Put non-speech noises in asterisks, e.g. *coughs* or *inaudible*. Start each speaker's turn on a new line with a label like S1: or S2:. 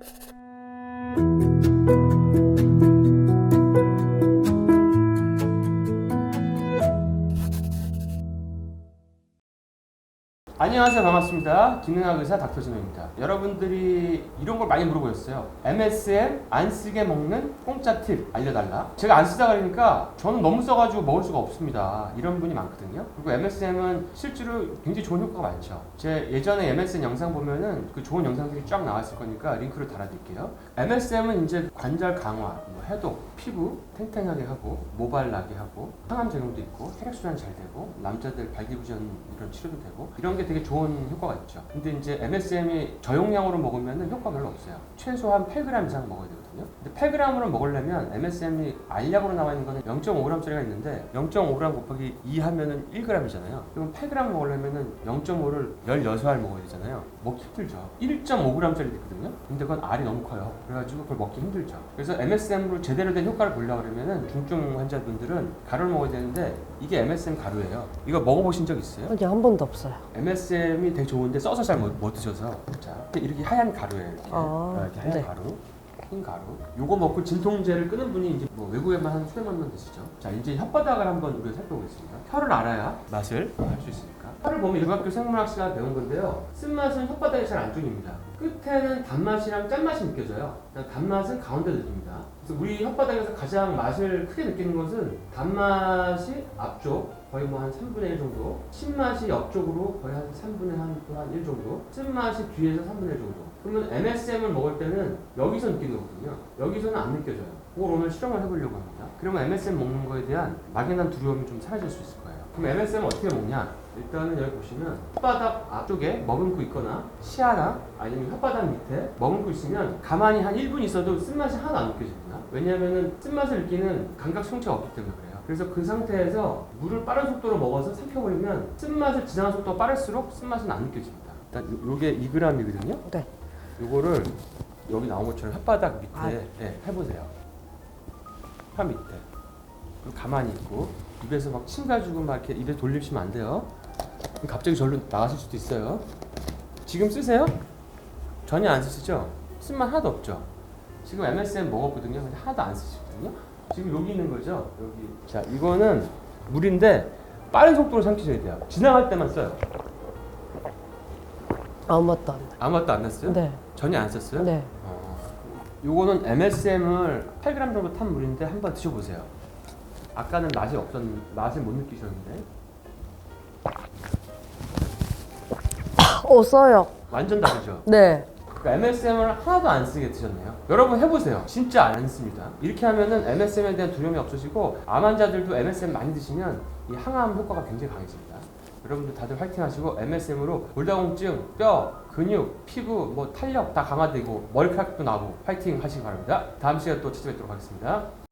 S1: Thank you. 안녕하세요. 반갑습니다. 기능학 의사 닥터 진호입니다. 여러분들이 이런 걸 많이 물어보셨어요. MSM 안 쓰게 먹는 공짜 팁 알려달라. 제가 안 쓰다 그러니까 저는 너무 써가지고 먹을 수가 없습니다. 이런 분이 많거든요. 그리고 MSM은 실제로 굉장히 좋은 효과가 많죠. 제 예전에 MSM 영상 보면은 그 좋은 영상들이 쫙 나왔을 거니까 링크를 달아드릴게요. MSM은 이제 관절 강화, 뭐 해독, 피부 탱탱하게 하고 모발나게 하고 항암 제공도 있고 혈액순환 잘 되고 남자들 발기부전 이런 치료도 되고 이런 게 되게 좋은 효과가 있죠. 근데 이제 MSM이 저용량으로 먹으면 효과 별로 없어요. 최소한 8g 이상 먹어야 되거든요. 근데 8g으로 먹으려면 MSM이 알약으로 나와 있는 거는 0.5g짜리가 있는데 0.5g 곱하기 2 하면은 1g이잖아요. 그럼 8g 먹으려면은 0.5를 16알 먹어야 되잖아요. 먹기 힘들죠. 1.5g짜리 있거든요. 근데 그건 알이 너무 커요. 그래가지고 그걸 먹기 힘들죠. 그래서 MSM으로 제대로 된 효과를 보려고 그러면은 중증 환자분들은 가루를 먹어야 되는데 이게 MSM 가루예요. 이거 먹어보신 적 있어요?
S2: 아니 한 번도 없어요.
S1: MSM이 되게 좋은데 써서 잘 못 드셔서 자 이렇게 하얀 가루예요 이렇게,
S2: 아,
S1: 이렇게 하얀
S2: 네.
S1: 가루 흰 가루. 요거 먹고 진통제를 끊은 분이 이제 뭐 외국에만 한 수백만 명 계시죠? 자 이제 혓바닥을 한번 우리가 살펴보겠습니다. 혀를 알아야 맛을 할수 있으니까. 혀를 보면 일반학교 생물학 시간에 배운 건데요. 쓴맛은 혓바닥에 잘안 쪽입니다. 끝에는 단맛이랑 짠맛이 느껴져요. 그다음 단맛은 가운데 느낍니다. 그래서 우리 혓바닥에서 가장 맛을 크게 느끼는 것은 단맛이 앞쪽 거의 뭐 한 3분의 1 정도 신맛이 옆쪽으로 거의 한 3분의 한1 정도 쓴맛이 뒤에서 3분의 1 정도 그러면 MSM을 먹을 때는 여기서 느끼는 거거든요. 여기서는 안 느껴져요. 그걸 오늘 실험을 해보려고 합니다. 그러면 MSM 먹는 거에 대한 막연한 두려움이 좀 사라질 수 있을 거예요. 그럼 MSM 어떻게 먹냐? 일단은 여기 보시면 혓바닥 앞쪽에 머금고 있거나 치아나 아니면 혓바닥 밑에 머금고 있으면 가만히 한 1분 있어도 쓴맛이 하나도 안 느껴집니다. 왜냐하면 쓴맛을 느끼는 감각 성체가 없기 때문에 그래요. 그래서 그 상태에서 물을 빠른 속도로 먹어서 삼켜버리면 쓴맛을 지나는 속도가 빠를수록 쓴맛은 안 느껴집니다. 일단 요- 요게 2g이거든요.
S2: 네.
S1: 요거를 여기 나온 것처럼 혓바닥 밑에
S2: 아.
S1: 예, 해보세요 혀 밑에 그리고 가만히 있고 입에서 막 침 가지고 막 이렇게 입에 돌리시면 안 돼요 그럼 갑자기 절로 나가실 수도 있어요 지금 쓰세요? 전혀 안 쓰시죠? 쓴맛 하나도 없죠? 지금 MSM 먹었거든요 근데 하나도 안 쓰시거든요 지금 여기 있는 거죠? 여기 자 이거는 물인데 빠른 속도로 삼키셔야 돼요 지나갈 때만 써요
S2: 아무 맛도 안 나.
S1: 아무 것도 안 났어요?
S2: 네.
S1: 전혀 안 썼어요?
S2: 네.
S1: 어, 요거는 MSM을 8g 정도 탄 물인데 한번 드셔보세요. 아까는 맛이 없었, 맛을 못 느끼셨는데 *coughs*
S2: 어 써요.
S1: 완전 다르죠.
S2: 네.
S1: 그러니까 MSM을 하나도 안 쓰게 드셨네요. 여러분 해보세요. 진짜 안 씁니다. 이렇게 하면은 MSM에 대한 두려움이 없어지고 암 환자들도 MSM 많이 드시면 이 항암 효과가 굉장히 강해집니다. 여러분들 다들 화이팅 하시고 MSM으로 골다공증, 뼈, 근육, 피부, 뭐 탄력 다 강화되고 머리카락도 나고 화이팅 하시기 바랍니다. 다음 시간에 또 찾아뵙도록 하겠습니다.